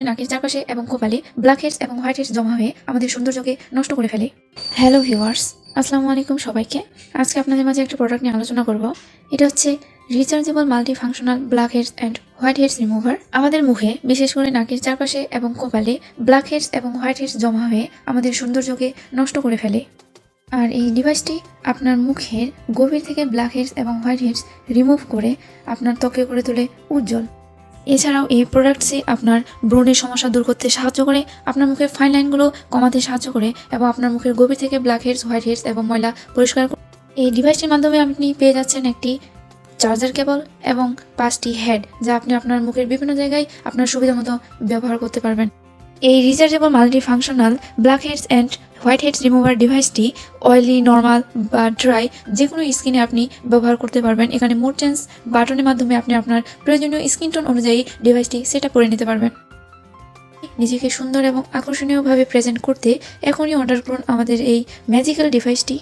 নাকের চারপাশে এবং কপালে ব্ল্যাক হেডস এবং হোয়াইট হেডস জমা হয়ে আমাদের সৌন্দর্যকে নষ্ট করে ফেলে। হ্যালো ভিউয়ার্স আসসালামু আলাইকুম সবাইকে। আজকে আপনাদের মাঝে একটা প্রোডাক্ট নিয়ে আলোচনা করব। এটা হচ্ছে rechargeable multifunctional blackheads and whiteheads remover আমাদের মুখে বিশেষ করে নাকের চারপাশে এবং কপালে ব্ল্যাক হেডস এবং হোয়াইট হেডস জমা হয়ে আমাদের সৌন্দর্যকে নষ্ট করে ফেলে। আর এই ডিভাইসটি আপনার মুখের গভীর থেকে ব্ল্যাক হেডস এবং হোয়াইট হেডস রিমুভ করে আপনার ত্বকে করে তোলে উজ্জ্বল। এছাড়াও এই প্রোডাক্টসই আপনার ব্রণের সমস্যা দূর করতে সাহায্য করে, আপনার মুখের ফাইন লাইনগুলো কমাতে সাহায্য করে এবং আপনার মুখের গভীর থেকে ব্ল্যাক হেডস হোয়াইট হেডস এবং ময়লা পরিষ্কার করে এই ডিভাইসটির মাধ্যমে আপনি পেয়ে যাচ্ছেন একটি চার্জার কেবল এবং পাঁচটি হেড যা আপনি আপনার মুখের বিভিন্ন জায়গায় আপনার সুবিধা মতো ব্যবহার করতে পারবেন। এই rechargeable multi functional black heads and white heads remover ডিভাইসটি অয়েলি, নর্মাল বা ড্রাই যে কোনো স্কিনে আপনি ব্যবহার করতে পারবেন। এখানে মোড চেঞ্জ বাটনের মাধ্যমে আপনি আপনার প্রয়োজনীয় স্কিন টোন অনুযায়ী ডিভাইসটি সেটা করে নিতে পারবেন। নিজেকে সুন্দর এবং আকর্ষণীয়ভাবে প্রেজেন্ট করতে এখনই অর্ডার করুন আমাদের এই ম্যাজিক্যাল ডিভাইসটি।